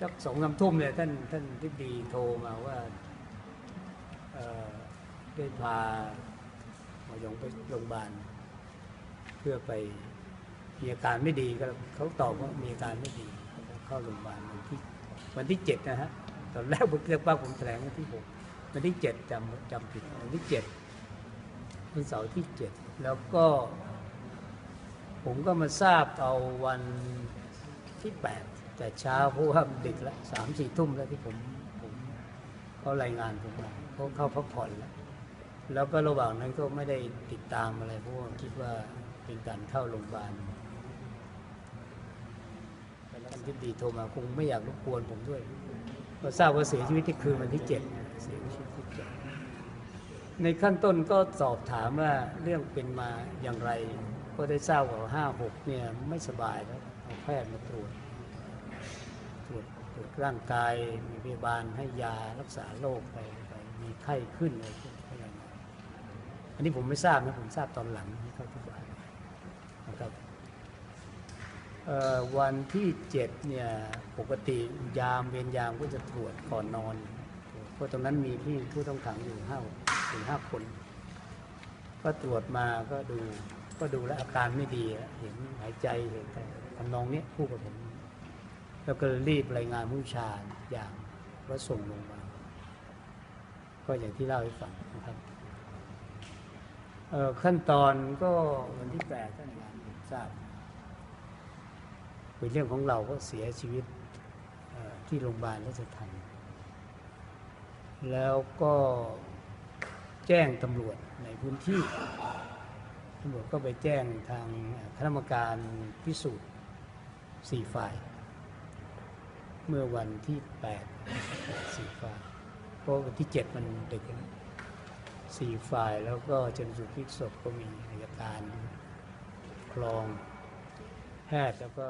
สักสองสามทุ่มเนี่ยท่านท่านทิบดีโทรมาว่าได้พาหมอยงไปโรงพยาบาล เพื่อไปมีอาการไม่ดีก็เขาตอบว่ามีอาการไม่ดีเข้าโรงพยาบาลวันที่วันที่เจ็ดนะฮะตอนแรกผมเรียกว่าผมแถลงวันที่หกวันที่เจ็ดจำจำผิดวันที่เจ็ดวันเสาร์ที่เจ็ดแล้วก็ ผมก็มาทราบเอาวันที่แปด แต่เช้าเพราะว่าดึกแล้วสามสี่ทุ่มแล้วที่ผมผมเขารายงานผมมาเขาเข้าพักผ่อนแล้วแล้วก็ระหว่างนั้นก็ไม่ได้ติดตามอะไรเพราะว่าคิดว่าเป็นการเข้าโรงพยาบาลท่านทิดีโทรมาคงไม่อยากรบกวนผมด้วยก็ทราบว่าเสียชีวิตที่คืนวันที่เจ็ดเสียชีวิตที่เจ็ดในขั้นต้นก็สอบถามว่าเรื่องเป็นมาอย่างไร ก็ได้ทราบว่าห้าหกเนี่ยไม่สบายแล้วเอาแพทย์มาตรวจ ร่างกายมีพยาบาลให้ยารักษาโรคไปไปมีไข้ขึ้นอะไรขึ้นอะไรอันนี้ผมไม่ทราบนะผมทราบตอนหลังที่เขาที่บายนะครับวันที่เจ็ดเนี่ยปกติยามเวรยามก็จะตรวจก่อนนอน เพราะตรงนั้นมีพี่ผู้ต้องขังอยู่ห้าถึงห้าคน ก็ตรวจมาก็ดูก็ดูแลอาการไม่ดีเห็นหายใจเห็นแต่ทำนองเนี้ยพูดกับผม แล้วก็รีบรายงานผู้ชาอย่างแล้วส่งลงมา ก็อย่างที่เล่าให้ฟังนะครับขั้นตอนก็วันที่แปดท่านงานผมทราบเป็นเรื่องของเราก็เสียชีวิตที่โรงพยาบาลราชทันแล้วก็แจ้งตำรวจในพื้นที่ตำรวจก็ไปแจ้งทางคณะกรรมการพิสูจน์สี่ฝ่าย เมื่อวันที่แปดสี่ฝ่ายเพราะวันที่เจ็ดมันดึกนะสี่ฝ่ายแล้วก็จนสุดพิกศพก็มีอายการคลองแพทย์แล้วก็